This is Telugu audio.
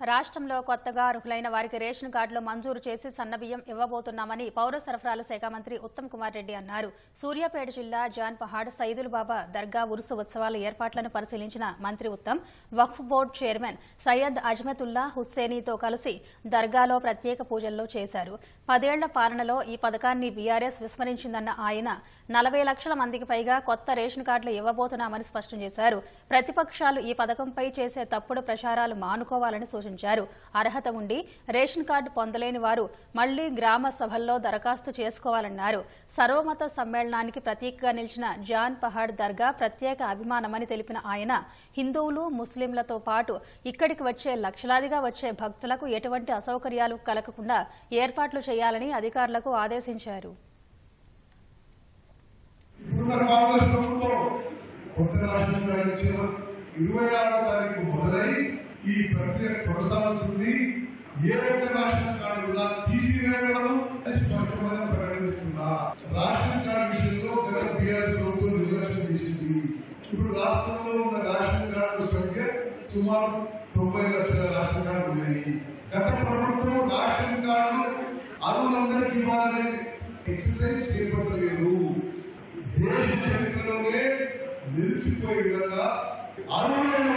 రాష్ట్రంలో కొత్తగా అర్హులైన వారికి రేషన్ కార్డులు మంజూరు చేసి సన్నబియ్యం ఇవ్వబోతున్నామని పౌర సరఫరాల శాఖ మంత్రి ఉత్తమ్ కుమార్ రెడ్డి అన్నారు. సూర్యాపేట జిల్లా జాన్ పహాడ్ సైదుల్ బాబా దర్గా ఉరుసు ఉత్సవాల ఏర్పాట్లను పరిశీలించిన మంత్రి ఉత్తమ్ వక్ఫ్ బోర్డు చైర్మన్ సయ్యద్ అజ్మతుల్లా హుస్సేనీతో కలిసి దర్గాలో ప్రత్యేక పూజల్లో చేశారు. పదేళ్ళ పాలనలో ఈ పథకాన్ని బీఆర్ఎస్ విస్మరించిందన్న ఆయన నలభై లక్షల మందికి పైగా కొత్త రేషన్ కార్డులు ఇవ్వబోతున్నామని స్పష్టం చేశారు. ప్రతిపక్షాలు ఈ పథకంపై చేసే తప్పుడు ప్రచారాలు మానుకోవాలని సూచించారు అర్హత ఉండి రేషన్ కార్డు పొందలేని వారు మళ్ళీ గ్రామ సభల్లో దరఖాస్తు చేసుకోవాలన్నారు. సర్వమత సమ్మేళనానికి ప్రతీకగా నిలిచిన జాన్ పహాడ్ దర్గా ప్రత్యేక అభిమానమని తెలిపిన ఆయన హిందువులు ముస్లింలతో పాటు ఇక్కడికి వచ్చే లక్షలాదిగా వచ్చే భక్తులకు ఎటువంటి అసౌకర్యాలు కలగకుండా ఏర్పాట్లు చేయాలని అధికారులకు ఆదేశించారు. ఇరవై ఆరో తారీఖు ఈ ప్రక్రియ కొనసాగుతుంది. ఏ ఒక్క రాష్ట్రం కార్డు కూడా తీసివేయగలదు స్పష్టమైన ప్రకటిస్తున్నా. రాష్ట్రం కార్డు విషయంలో గత బీఆర్ ప్రభుత్వం నిర్లక్ష్యం చేసింది. ఇప్పుడు రాష్ట్రంలో ఉన్న రేషన్ కార్డు సంఖ్య సుమారు తొంభై లక్షల రేషన్ కార్డు ఉన్నాయి. గత ప్రభుత్వం రేషన్ కార్డు అరువులందరికీ ఇవ్వాలనే ఎక్సర్సైజ్ చేపట్టలేదు. దేశ చరిత్రలోనే నిలిచిపోయే విధంగా అరువులను